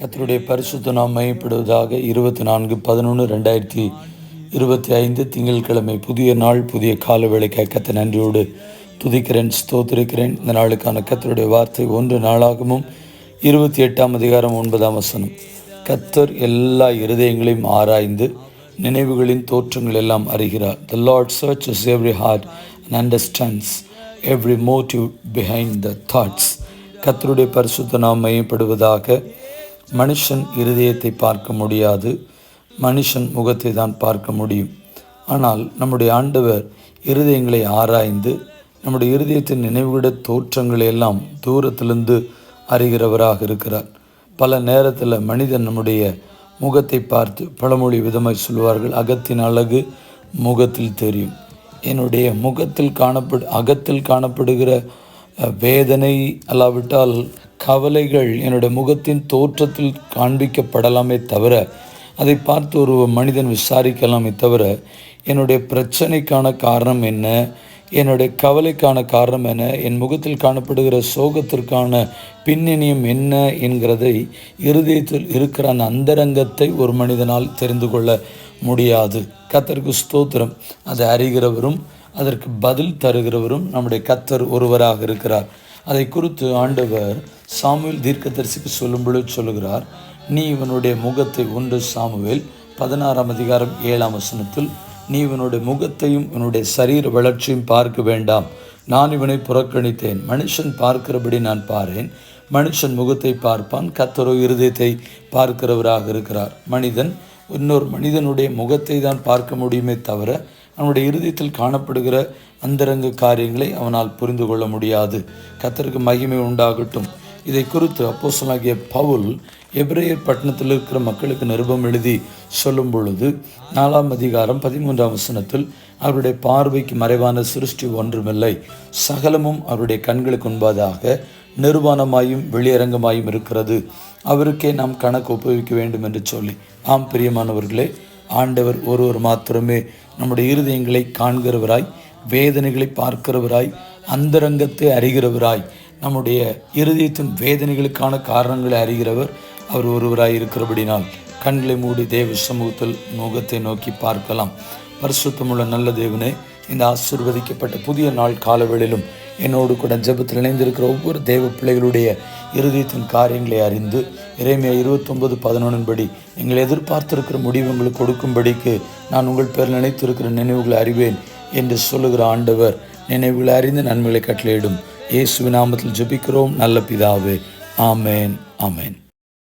கத்தருடைய பரிசுத்த நாம் மையப்படுவதாக இருபத்தி நான்கு பதினொன்று ரெண்டாயிரத்தி இருபத்தி ஐந்து திங்கட்கிழமை புதிய நாள் புதிய கால வேலைக்காய் கத்த நன்றியோடு துதிக்கிறேன் ஸ்தோத்திருக்கிறேன். இந்த நாளுக்கான கத்தருடைய வார்த்தை ஒன்று நாளாகவும் இருபத்தி எட்டாம் அதிகாரம் ஒன்பதாம் வசனம். கத்தர் எல்லா இருதயங்களையும் ஆராய்ந்து நினைவுகளின் தோற்றங்கள் எல்லாம் அறிகிறார். The Lord searches every heart and understands every motive behind the thoughts கத்தருடைய பரிசுத்த நாம் மையப்படுவதாக மனுஷன் இருதயத்தை பார்க்க முடியாது. மனுஷன் முகத்தை தான் பார்க்க முடியும். ஆனால் நம்முடைய ஆண்டவர் இருதயங்களை ஆராய்ந்து நம்முடைய இருதயத்தின் நினைவுகிட தோற்றங்களை எல்லாம் தூரத்திலிருந்து அறிகிறவராக இருக்கிறார். பல நேரத்தில் மனிதன் நம்முடைய முகத்தை பார்த்து பழமொழி விதமாய் சொல்வார்கள் அகத்தின் அழகு முகத்தில் தெரியும். என்னுடைய முகத்தில் காணப்படு அகத்தில் காணப்படுகிற வேதனை அல்லாவிட்டால் கவலைகள் என்னுடைய முகத்தின் தோற்றத்தில் காண்பிக்கப்படலாமே தவிர அதை பார்த்து ஒரு மனிதன் விசாரிக்கலாமே தவிர என்னுடைய பிரச்சனைக்கான காரணம் என்ன என்னுடைய கவலைக்கான காரணம் என்ன என் முகத்தில் காணப்படுகிற சோகத்திற்கான பின்னணியம் என்ன என்கிறதை இருதயத்தில் இருக்கிற அந்த அந்தரங்கத்தை ஒரு மனிதனால் தெரிந்து கொள்ள முடியாது. கத்தருக்கு ஸ்தோத்திரம். அதை அறிகிறவரும் அதற்கு பதில் தருகிறவரும் நம்முடைய கத்தர் ஒருவராக இருக்கிறார். அதை குறித்து ஆண்டவர் சாமுவேல் தீர்க்கதரிசிக்கு சொல்லும் பொழுது சொல்லுகிறார். நீ இவனுடைய முகத்தை ஒன்று சாமுவேல் பதினாறாம் அதிகாரம் ஏழாம் வசனத்தில் நீ இவனுடைய முகத்தையும் இவனுடைய சரீர வளர்ச்சியும் பார்க்க வேண்டாம். நான் இவனை புறக்கணித்தேன். மனுஷன் பார்க்கிறபடி நான் பாரேன். மனுஷன் முகத்தை பார்ப்பான். கத்தரோ இருதயத்தை பார்க்கிறவராக இருக்கிறார். மனிதன் இன்னொரு மனிதனுடைய முகத்தை தான் பார்க்க முடியுமே தவிர அவனுடைய இருதயத்தில் காணப்படுகிற அந்தரங்க காரியங்களை அவனால் புரிந்து கொள்ள முடியாது. கத்தருக்கு மகிமை உண்டாகட்டும். இதை குறித்து அப்போஸ்தலனாகிய பவுல் எப்ரேயர் பட்டணத்தில் இருக்கிற மக்களுக்கு நிருபம் எழுதி சொல்லும் பொழுது நாலாம் அதிகாரம் பதிமூன்றாம் வசனத்தில் அவருடைய பார்வைக்கு மறைவான சிருஷ்டி ஒன்றுமில்லை. சகலமும் அவருடைய கண்களுக்கு உண்பதாக நிர்வாணமாயும் வெளியரங்கமாயும் இருக்கிறது. அவருக்கே நாம் கணக்கு ஒப்புவிக்க வேண்டும் என்று சொல்லி. ஆம் பிரியமானவர்களே ஆண்டவர் ஒருவர் மாத்திரமே நம்முடைய இருதயங்களை காண்கிறவராய் வேதனைகளை பார்க்கிறவராய் அந்தரங்கத்தை அறிகிறவராய் நம்முடைய இருதயத்தின் வேதனைகளுக்கான காரணங்களை அறிகிறவர் அவர் ஒருவராய் இருக்கிறபடினால் கண்களை மூடி தேவ சமூகத்தில் முகத்தை நோக்கி பார்க்கலாம். பரிசுத்தமுள்ள நல்ல தேவனே இந்த ஆசிர்வதிக்கப்பட்ட புதிய நாள் காலவேளையிலும் என்னோடு கூட ஜெபத்தில் இணைந்திருக்கிற ஒவ்வொரு தெய்வ பிள்ளைகளுடைய இருதயத்தின் காரியங்களை அறிந்து இறைமையா இருபத்தொன்பது பதினொன்றின்படி நீங்கள் எதிர்பார்த்திருக்கிற முடிவு உங்களுக்கு கொடுக்கும்படிக்கு நான் உங்கள் பேர் நினைத்திருக்கிற நினைவுகளை அறிவேன் என்று சொல்லுகிற ஆண்டவர் நினைவுகளை அறிந்து நன்மைகளை கட்டளையிடும். இயேசுவின் நாமத்தில் ஜெபிக்கிறோம். நல்ல பிதாவே. ஆமேன். ஆமேன்.